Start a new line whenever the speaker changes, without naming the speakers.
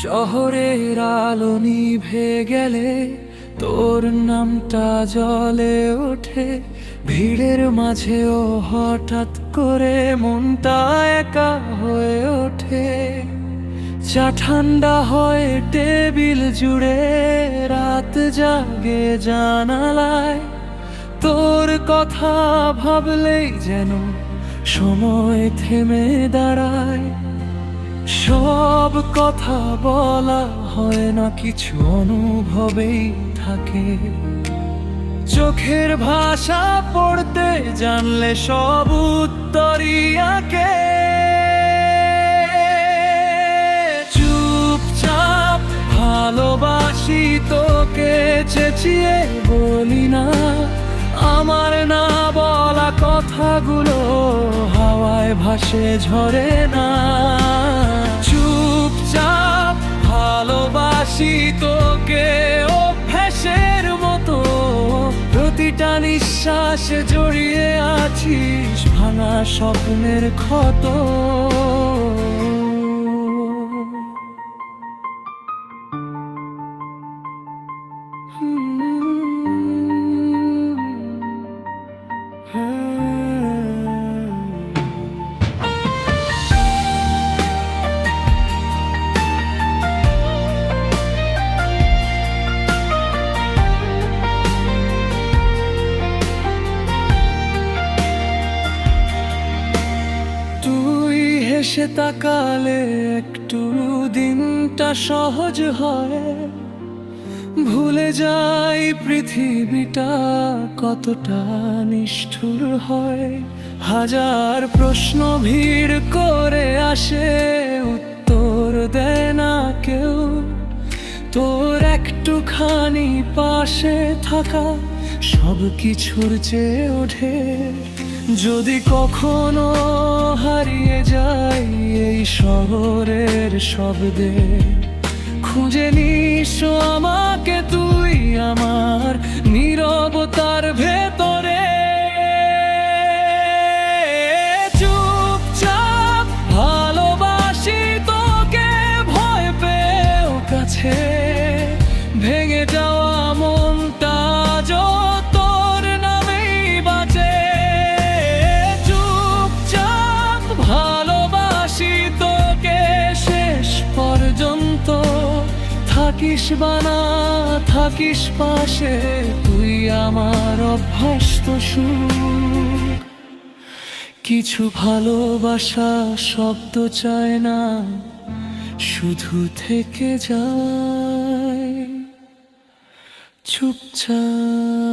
শহরের আলো নিভে গেলে তোর নামটা জলে ওঠে। ভিড়ের মাঝেও হঠাৎ করে মনটা একা হয়ে ওঠে। চা ঠান্ডা হয় টেবিল জুড়ে, রাত জাগে জানালায়। তোর কথা ভাবলেই যেন সময় থেমে দাঁড়ায়। সব কথা বলা হয় না, কিছু অনুভবেই থাকে। চোখের ভাষা পড়তে জানলে সব উত্তরিয়াকে চুপচাপ ভালোবাসি তোকে, চেঁচিয়ে বলি না। আমার না বলা কথাগুলো হাওয়ায় ভাসে, ঝরে না। ভালোবাসি তোকে অভ্যাসের মতো। প্রতিটা নিঃশ্বাসে জড়িয়ে আছিস ভাঙা স্বপ্নের ক্ষত। তুই হেসে তাকালে একটু দিনটা সহজ হয়। ভুলে যাই পৃথিবীটা কতটা নিষ্ঠুর হয়। হাজার প্রশ্ন ভিড় করে আসে, উত্তর দেয় না কেউ। তোর একটুখানি পাশে থাকা সব কিছুর চেয়ে ওঠে। যদি কখনো হারিয়ে যাই এই শহরের শব্দে, খুঁজে নিস আমাকে তুই আমার নীরবতার ভেতরে। চুপচাপ ভালোবাসি তোকে, ভয় পেও কাছে, ভেঙে যাওয়া থাকিস বানা থাকিস পাশে, তুই আমার অভ্যস্ত সুর কিছু ভালোবাসা শব্দ চায় না, শুধু থেকে যায়। চুপচাপ।